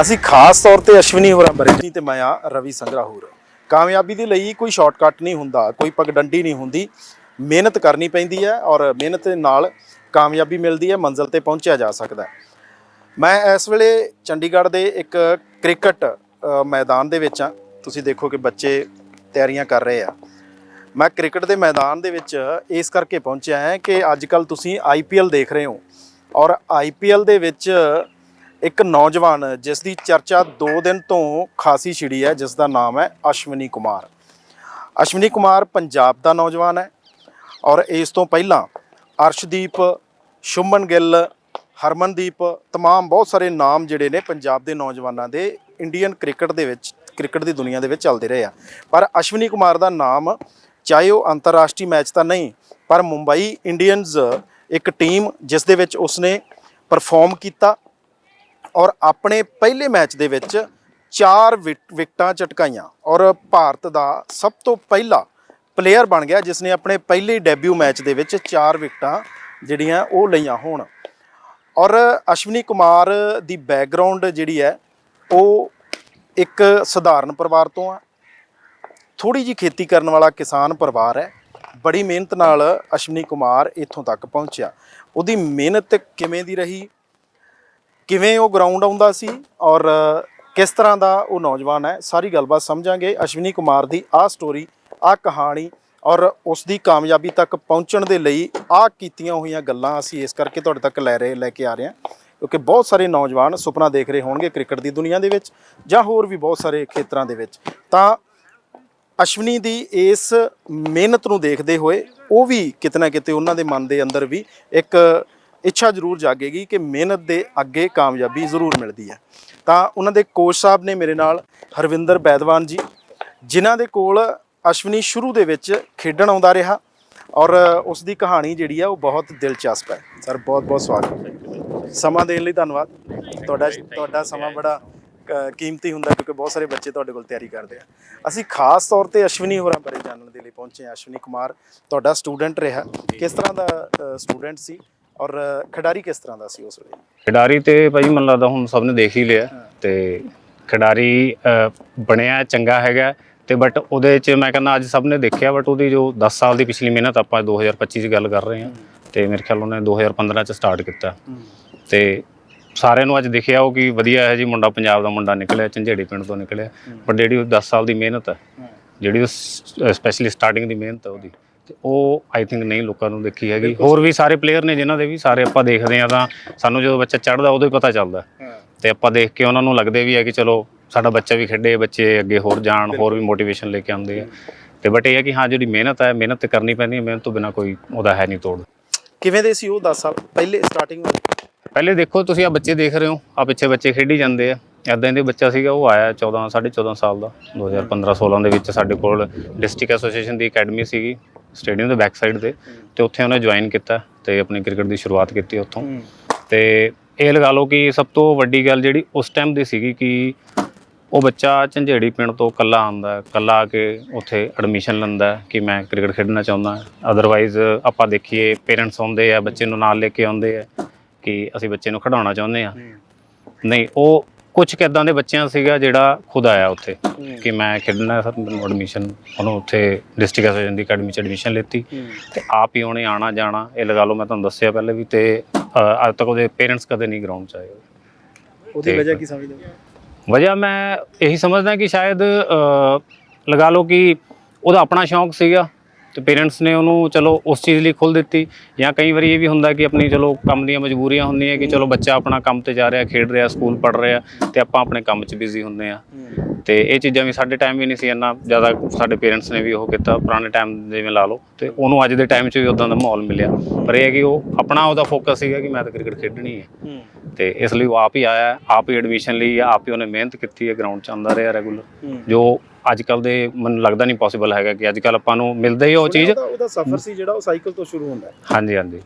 ਅਸੀਂ ਖਾਸ ਤੌਰ ਤੇ ਅਸ਼ਵਨੀ ਹੋਰਾਂ ਬਾਰੇ ਜੀ ਤੇ ਮੈਂ ਆ ਰਵੀ ਸੰਗਰਾ ਹੋਰ। ਕਾਮਯਾਬੀ ਦੇ ਲਈ ਕੋਈ ਸ਼ਾਰਟਕਟ ਨਹੀਂ ਹੁੰਦਾ, ਕੋਈ ਪਗਡੰਡੀ ਨਹੀਂ ਹੁੰਦੀ। ਮਿਹਨਤ ਕਰਨੀ ਪੈਂਦੀ ਹੈ ਔਰ ਮਿਹਨਤ ਦੇ ਨਾਲ ਕਾਮਯਾਬੀ ਮਿਲਦੀ ਹੈ, ਮੰਜ਼ਿਲ ਤੇ ਪਹੁੰਚਿਆ ਜਾ ਸਕਦਾ ਹੈ। ਮੈਂ ਇਸ ਵੇਲੇ ਚੰਡੀਗੜ੍ਹ ਦੇ ਇੱਕ ਕ੍ਰਿਕਟ ਮੈਦਾਨ ਦੇ ਵਿੱਚ ਆ ਤੁਸੀਂ ਦੇਖੋ ਕਿ ਬੱਚੇ ਤਿਆਰੀਆਂ ਕਰ ਰਹੇ ਆ। ਮੈਂ ਕ੍ਰਿਕਟ ਦੇ ਮੈਦਾਨ ਦੇ ਵਿੱਚ ਇਸ ਕਰਕੇ ਪਹੁੰਚਿਆ ਹਾਂ ਕਿ ਅੱਜ ਕੱਲ ਤੁਸੀਂ ਆਈਪੀਐਲ ਦੇਖ ਰਹੇ ਹੋ। ਔਰ ਆਈਪੀਐਲ ਦੇ ਵਿੱਚ ਇੱਕ ਨੌਜਵਾਨ ਜਿਸ ਦੀ ਚਰਚਾ 2 ਦਿਨ ਤੋਂ ਖਾਸੀ ਛਿੜੀ ਹੈ ਜਿਸ ਦਾ ਨਾਮ ਹੈ ਅਸ਼ਵਨੀ ਕੁਮਾਰ ਅਸ਼ਵਨੀ ਕੁਮਾਰ ਪੰਜਾਬ ਦਾ ਨੌਜਵਾਨ ਹੈ ਔਰ ਇਸ ਤੋਂ ਪਹਿਲਾਂ ਅਰਸ਼ਦੀਪ ਸ਼ੁਮਨ ਗਿੱਲ ਹਰਮਨਦੀਪ तमाम ਬਹੁਤ ਸਾਰੇ ਨਾਮ ਜਿਹੜੇ ਨੇ ਪੰਜਾਬ ਦੇ ਨੌਜਵਾਨਾਂ ਦੇ ਇੰਡੀਅਨ ਕ੍ਰਿਕਟ ਦੇ ਵਿੱਚ ਕ੍ਰਿਕਟ ਦੀ ਦੁਨੀਆ ਦੇ ਵਿੱਚ ਚੱਲਦੇ ਰਹੇ ਆ ਪਰ ਅਸ਼ਵਨੀ ਕੁਮਾਰ ਦਾ ਨਾਮ ਚਾਹੇ ਉਹ ਅੰਤਰਰਾਸ਼ਟਰੀ ਮੈਚ ਤਾਂ ਨਹੀਂ ਪਰ ਮੁੰਬਈ ਇੰਡੀਅਨਸ ਇੱਕ ਟੀਮ ਜਿਸ ਦੇ ਵਿੱਚ ਉਸਨੇ ਪਰਫਾਰਮ ਕੀਤਾ ਔਰ ਆਪਣੇ ਪਹਿਲੇ ਮੈਚ ਦੇ ਵਿੱਚ ਚਾਰ ਵਿਕ- ਵਿਕਟਾਂ ਝਟਕਾਈਆਂ ਔਰ ਭਾਰਤ ਦਾ ਸਭ ਤੋਂ ਪਹਿਲਾ ਪਲੇਅਰ ਬਣ ਗਿਆ ਜਿਸ ਨੇ ਆਪਣੇ ਪਹਿਲੇ ਡੈਬਿਊ ਮੈਚ ਦੇ ਵਿੱਚ ਚਾਰ ਵਿਕਟਾਂ ਜਿਹੜੀਆਂ ਉਹ ਲਈਆਂ ਹੋਣ। ਔਰ ਅਸ਼ਵਨੀ ਕੁਮਾਰ ਦੀ ਬੈਕਗ੍ਰਾਉਂਡ ਜਿਹੜੀ ਹੈ, ਉਹ ਇੱਕ ਸਧਾਰਨ ਪਰਿਵਾਰ ਤੋਂ ਆ। ਥੋੜੀ ਜੀ ਖੇਤੀ ਕਰਨ ਵਾਲਾ ਕਿਸਾਨ ਪਰਿਵਾਰ ਹੈ। ਬੜੀ ਮਿਹਨਤ ਨਾਲ ਅਸ਼ਵਨੀ ਕੁਮਾਰ ਇੱਥੋਂ ਤੱਕ ਪਹੁੰਚਿਆ। ਉਹਦੀ ਮਿਹਨਤ ਕਿਵੇਂ ਦੀ ਰਹੀ? ਕਿਵੇਂ ਉਹ ਗਰਾਊਂਡ ਆਉਂਦਾ ਸੀ ਔਰ ਕਿਸ ਤਰ੍ਹਾਂ ਦਾ ਉਹ ਨੌਜਵਾਨ ਹੈ, ਸਾਰੀ ਗੱਲਬਾਤ ਸਮਝਾਂਗੇ। ਅਸ਼ਵਨੀ ਕੁਮਾਰ ਦੀ ਆਹ ਸਟੋਰੀ ਆਹ ਕਹਾਣੀ ਔਰ ਉਸ ਦੀ ਕਾਮਯਾਬੀ ਤੱਕ ਪਹੁੰਚਣ ਦੇ ਲਈ ਆਹ ਕੀਤੀਆਂ ਹੋਈਆਂ ਗੱਲਾਂ ਅਸੀਂ ਇਸ ਕਰਕੇ ਤੁਹਾਡੇ ਤੱਕ ਲੈ ਰਹੇ, ਲੈ ਕੇ ਆ ਰਹੇ ਹਾਂ। ਕਿਉਂਕਿ ਬਹੁਤ ਸਾਰੇ ਨੌਜਵਾਨ ਸੁਪਨਾ ਦੇਖ ਰਹੇ ਹੋਣਗੇ ਕ੍ਰਿਕਟ ਦੀ ਦੁਨੀਆ ਦੇ ਵਿੱਚ ਜਾਂ ਹੋਰ ਵੀ ਬਹੁਤ ਸਾਰੇ ਖੇਤਰਾਂ ਦੇ ਵਿੱਚ। ਤਾਂ ਅਸ਼ਵਨੀ ਦੀ ਇਸ ਮਿਹਨਤ ਨੂੰ ਦੇਖਦੇ ਹੋਏ ਉਹ ਵੀ ਕਿਤੇ ਨਾ ਕਿਤੇ ਉਹਨਾਂ ਦੇ ਮਨ ਦੇ ਅੰਦਰ ਵੀ ਇੱਕ ਇੱਛਾ ਜ਼ਰੂਰ ਜਾਗੇਗੀ ਕਿ ਮਿਹਨਤ ਦੇ ਅੱਗੇ ਕਾਮਯਾਬੀ ਜ਼ਰੂਰ ਮਿਲਦੀ ਹੈ। ਤਾਂ ਉਹਨਾਂ ਦੇ ਕੋਚ ਸਾਹਿਬ ਨੇ ਮੇਰੇ ਨਾਲ ਹਰਵਿੰਦਰ ਬੈਦਵਾਨ ਜੀ, ਜਿਨ੍ਹਾਂ ਦੇ ਕੋਲ ਅਸ਼ਵਨੀ ਸ਼ੁਰੂ ਦੇ ਵਿੱਚ ਖੇਡਣ ਆਉਂਦਾ ਰਿਹਾ ਔਰ ਉਸ ਦੀ ਕਹਾਣੀ ਜਿਹੜੀ ਆ ਉਹ ਬਹੁਤ ਦਿਲਚਸਪ ਹੈ। ਸਰ, ਬਹੁਤ ਬਹੁਤ ਸਵਾਗਤ। ਸਮਾਂ ਦੇਣ ਲਈ ਧੰਨਵਾਦ। ਤੁਹਾਡਾ ਤੁਹਾਡਾ ਸਮਾਂ ਬੜਾ ਕੀਮਤੀ ਹੁੰਦਾ ਕਿਉਂਕਿ ਬਹੁਤ ਸਾਰੇ ਬੱਚੇ ਤੁਹਾਡੇ ਕੋਲ ਤਿਆਰੀ ਕਰਦੇ ਆ। ਅਸੀਂ ਖਾਸ ਤੌਰ ਤੇ ਅਸ਼ਵਨੀ ਹੋਰਾਂ ਬਾਰੇ ਜਾਣਨ ਦੇ ਲਈ ਪਹੁੰਚੇ ਹਾਂ। ਅਸ਼ਵਨੀ ਕੁਮਾਰ, ਤੁਹਾਡਾ ਸਟੂਡੈਂਟ ਰਿਹਾ। ਕਿਸ ਤਰ੍ਹਾਂ ਦਾ ਸਟੂਡੈਂਟ ਸੀ? ਔਰ ਖਿਡਾਰੀ ਕਿਸ ਤਰ੍ਹਾਂ ਦਾ ਸੀ ਉਸ ਵੇਲੇ? ਖਿਡਾਰੀ ਤੇ ਭਾਈ ਮੈਨੂੰ ਲੱਗਦਾ ਹੁਣ ਸਭ ਨੇ ਦੇਖ ਹੀ ਲਿਆ ਤੇ ਖਿਡਾਰੀ ਬਣਿਆ ਚੰਗਾ ਹੈਗਾ ਤੇ ਬਟ ਉਹਦੇ ਚ ਮੈਂ ਕਹਿੰਦਾ ਅੱਜ ਸਭ ਨੇ ਦੇਖਿਆ ਬਟ ਉਹਦੀ ਜੋ 10 ਸਾਲ ਦੀ ਪਿਛਲੀ ਮਿਹਨਤ ਆਪਾਂ 2025 ਚ ਗੱਲ ਕਰ ਰਹੇ ਹਾਂ ਤੇ ਮੇਰੇ ਖਿਆਲ ਉਹਨੇ 2015 ਚ ਸਟਾਰਟ ਕੀਤਾ। ਤੇ ਸਾਰਿਆਂ ਨੂੰ ਅੱਜ ਦਿਖਿਆ ਉਹ ਕਿ ਵਧੀਆ ਹੈ ਜੀ ਮੁੰਡਾ ਪੰਜਾਬ ਦਾ ਮੁੰਡਾ ਨਿਕਲਿਆ ਝੰਜੇੜੀ ਪਿੰਡ ਤੋਂ ਨਿਕਲਿਆ। ਪਰ ਜਿਹੜੀ ਉਹ 10 ਸਾਲ ਦੀ ਮਿਹਨਤ ਹੈ। ਜਿਹੜੀ ਉਹ ਸਪੈਸ਼ਲੀ ਸਟਾਰਟਿੰਗ ਦੀ ਮਿਹਨਤ ਹੈ ਉਹਦੀ। ਤੇ ਉਹ ਆਈ ਥਿੰਕ ਨਹੀਂ ਲੋਕਾਂ ਨੂੰ ਦੇਖੀ ਹੈਗੀ। ਹੋਰ ਵੀ ਸਾਰੇ ਪਲੇਅਰ ਨੇ ਜਿਨ੍ਹਾਂ ਦੇ ਵੀ ਸਾਰੇ ਆਪਾਂ ਦੇਖਦੇ ਆ ਤਾਂ ਸਾਨੂੰ ਜਦੋਂ ਬੱਚਾ ਚੜਦਾ ਉਦੋਂ ਹੀ ਪਤਾ ਚੱਲਦਾ। ਤੇ ਆਪਾਂ ਦੇਖ ਕੇ ਉਹਨਾਂ ਨੂੰ ਲੱਗਦੇ ਵੀ ਹੈ ਕਿ ਚਲੋ ਸਾਡਾ ਬੱਚਾ ਵੀ ਖੇਡੇ ਬੱਚੇ ਅੱਗੇ ਹੋਰ ਜਾਣ ਹੋਰ ਵੀ ਮੋਟੀਵੇਸ਼ਨ ਲੈ ਕੇ ਆਉਂਦੇ ਆ। ਤੇ ਬਟ ਇਹ ਹੈ ਕਿ ਹਾਂ ਜਿਹੜੀ ਮਿਹਨਤ ਹੈ ਮਿਹਨਤ ਤੇ ਕਰਨੀ ਪੈਂਦੀ ਹੈ ਮਿਹਨਤ ਤੋਂ ਬਿਨਾ ਕੋਈ ਉਹਦਾ ਹੈ ਨਹੀਂ ਤੋੜ। ਕਿਵੇਂ ਦੇ ਸੀ ਉਹ 10 ਸਾਲ? ਪਹਿਲੇ ਸਟਾਰਟਿੰਗ ਵਾਲੇ? ਪਹਿਲੇ ਦੇਖੋ ਤੁਸੀਂ ਆ ਬੱਚੇ ਦੇਖ ਰਹੇ ਹੋ ਆ ਪਿੱਛੇ ਬੱਚੇ ਖੇਡੀ ਜਾਂਦੇ ਆ। ਐਦਾਂ ਦੇ ਬੱਚਾ ਸੀਗਾ ਉਹ ਆਇਆ 14 14.5 ਸਾਲ ਦਾ 2015 16 ਦੇ ਵਿੱਚ ਸਾਡੇ ਕੋਲ ਡਿਸਟ੍ਰਿਕਟ ਐਸੋਸੀਏਸ਼ਨ ਦੀ ਅਕੈਡਮੀ ਸੀਗੀ। ਸਟੇਡੀਅਮ ਦੇ ਬੈਕ ਸਾਈਡ ਤੇ ਤੇ ਉੱਥੇ ਉਹਨੇ ਜੁਆਇਨ ਕੀਤਾ ਤੇ ਆਪਣੀ ਕ੍ਰਿਕਟ ਦੀ ਸ਼ੁਰੂਆਤ ਕੀਤੀ ਉੱਥੋਂ। ਤੇ ਇਹ ਲਗਾ ਲਓ ਕਿ ਸਭ ਤੋਂ ਵੱਡੀ ਗੱਲ ਜਿਹੜੀ ਉਸ ਟਾਈਮ ਦੀ ਸੀਗੀ ਕਿ ਉਹ ਬੱਚਾ ਝੰਜੇੜੀ ਪਿੰਡ ਤੋਂ ਕੱਲਾ ਆਉਂਦਾ ਕੱਲਾ ਆ ਕੇ ਉੱਥੇ ਐਡਮਿਸ਼ਨ ਲੈਂਦਾ ਕਿ ਮੈਂ ਕ੍ਰਿਕਟ ਖੇਡਣਾ ਚਾਹੁੰਦਾ। ਅਦਰਵਾਈਜ਼ ਆਪਾਂ ਦੇਖੀਏ ਪੇਰੈਂਟਸ ਆਉਂਦੇ ਆ ਬੱਚੇ ਨੂੰ ਨਾਲ ਲੈ ਕੇ ਆਉਂਦੇ ਆ ਕਿ ਅਸੀਂ ਬੱਚੇ ਨੂੰ ਖਿਡਾਉਣਾ ਚਾਹੁੰਦੇ ਆ। ਨਹੀਂ ਉਹ ਕੁਝ ਕਿਦਾਂ ਦੇ ਬੱਚਿਆਂ ਸੀਗਾ ਜਿਹੜਾ ਖੁਦ ਆਇਆ ਉੱਥੇ ਕਿ ਮੈਂ ਖੇਡਣਾ ਸਰ ਮੈਨੂੰ ਐਡਮਿਸ਼ਨ ਉਹਨੂੰ ਉੱਥੇ ਡਿਸਟ੍ਰਿਕਟ ਐਸੋਸੀਏਸ਼ਨ ਦੀ ਅਕੈਡਮੀ ਚ ਐਡਮਿਸ਼ਨ ਲਿੱਤੀ। ਤੇ ਆਪ ਹੀ ਉਹਨੇ ਆਣਾ ਜਾਣਾ ਇਹ ਲਗਾ ਲਓ ਮੈਂ ਤੁਹਾਨੂੰ ਦੱਸਿਆ ਪਹਿਲੇ ਵੀ ਤੇ ਅੱਜ ਤੱਕ ਉਹਦੇ ਪੇਰੈਂਟਸ ਕਦੇ ਨਹੀਂ ਗਰਾਊਂਡ ਚ ਆਏ। ਉਹਦੀ ਵਜ੍ਹਾ। ਕੀ ਸਮਝਦੇ ਹੋ? ਵਜ੍ਹਾ ਮੈਂ ਇਹੀ ਸਮਝਦਾ ਕਿ ਸ਼ਾਇਦ ਲਗਾ ਲਓ ਕਿ ਉਹਦਾ ਆਪਣਾ ਸ਼ੌਂਕ ਸੀਗਾ। ਤੇ ਪੇਰੈਂਟਸ ਨੇ ਉਹਨੂੰ ਚਲੋ ਉਸ ਚੀਜ਼ ਲਈ ਖੁੱਲ ਦਿੱਤੀ ਜਾਂ ਕਈ ਵਾਰੀ ਇਹ ਵੀ ਹੁੰਦਾ ਕਿ ਆਪਣੀ ਚਲੋ ਕੰਮ ਦੀਆਂ ਮਜਬੂਰੀਆਂ ਹੁੰਦੀਆਂ ਕਿ ਚਲੋ ਬੱਚਾ ਆਪਣਾ ਕੰਮ ਤੇ ਜਾ ਰਿਹਾ ਖੇਡ ਰਿਹਾ ਸਕੂਲ ਪੜ ਰਿਹਾ ਤੇ ਆਪਾਂ ਆਪਣੇ ਕੰਮ 'ਚ ਬਿਜ਼ੀ ਹੁੰਦੇ ਆ ਤੇ ਇਹ ਚੀਜ਼ਾਂ ਵੀ ਸਾਡੇ ਟਾਈਮ ਵੀ ਨਹੀਂ ਸੀ ਇੰਨਾ ਜ਼ਿਆਦਾ ਸਾਡੇ ਪੇਰੈਂਟਸ ਨੇ ਵੀ ਉਹ ਕੀਤਾ ਪੁਰਾਣੇ ਟਾਈਮ ਜਿਵੇਂ ਲਾ ਲਓ ਤੇ ਉਹਨੂੰ ਅੱਜ ਦੇ ਟਾਈਮ 'ਚ ਵੀ ਉਦਾਂ ਦਾ ਮਾਹੌਲ ਮਿਲਿਆ। ਪਰ ਇਹ ਹੈ ਕਿ ਉਹ ਆਪਣਾ ਉਹਦਾ ਫੋਕਸ ਸੀਗਾ ਕਿ ਮੈਂ ਤਾਂ ਕ੍ਰਿਕਟ ਖੇਡਣੀ ਹੈ। ਤੇ ਇਸ ਲਈ ਉਹ ਆਪ ਹੀ ਆਇਆ ਆਪ ਹੀ ਐਡਮਿਸ਼ਨ ਲਈ ਆਪ ਹੀ ਉਹਨੇ ਮਿਹਨਤ ਕੀਤੀ ਹੈ ਗਰਾਊਂਡ 'ਚ ਆਉਂਦਾ ਰਿਹਾ ਰੈਗੂਲਰ ਜੋ ਅੱਜ ਕੱਲ ਦੇ ਮੈਨੂੰ ਲੱਗਦਾ ਨਹੀਂ ਪੋਸੀਬਲ ਹੈਗਾ ਕਿ ਅੱਜ ਕੱਲ ਆਪਾਂ ਨੂੰ ਮਿਲਦਾ ਹੀ ਉਹ ਚੀਜ਼। ਉਹਦਾ ਸਫ਼ਰ ਸੀ ਜਿਹੜਾ ਉਹ ਸਾਈਕਲ ਤੋਂ ਸ਼ੁਰੂ ਹੁੰਦਾ ਹੈ। ਹਾਂਜੀ ਹਾਂਜੀ।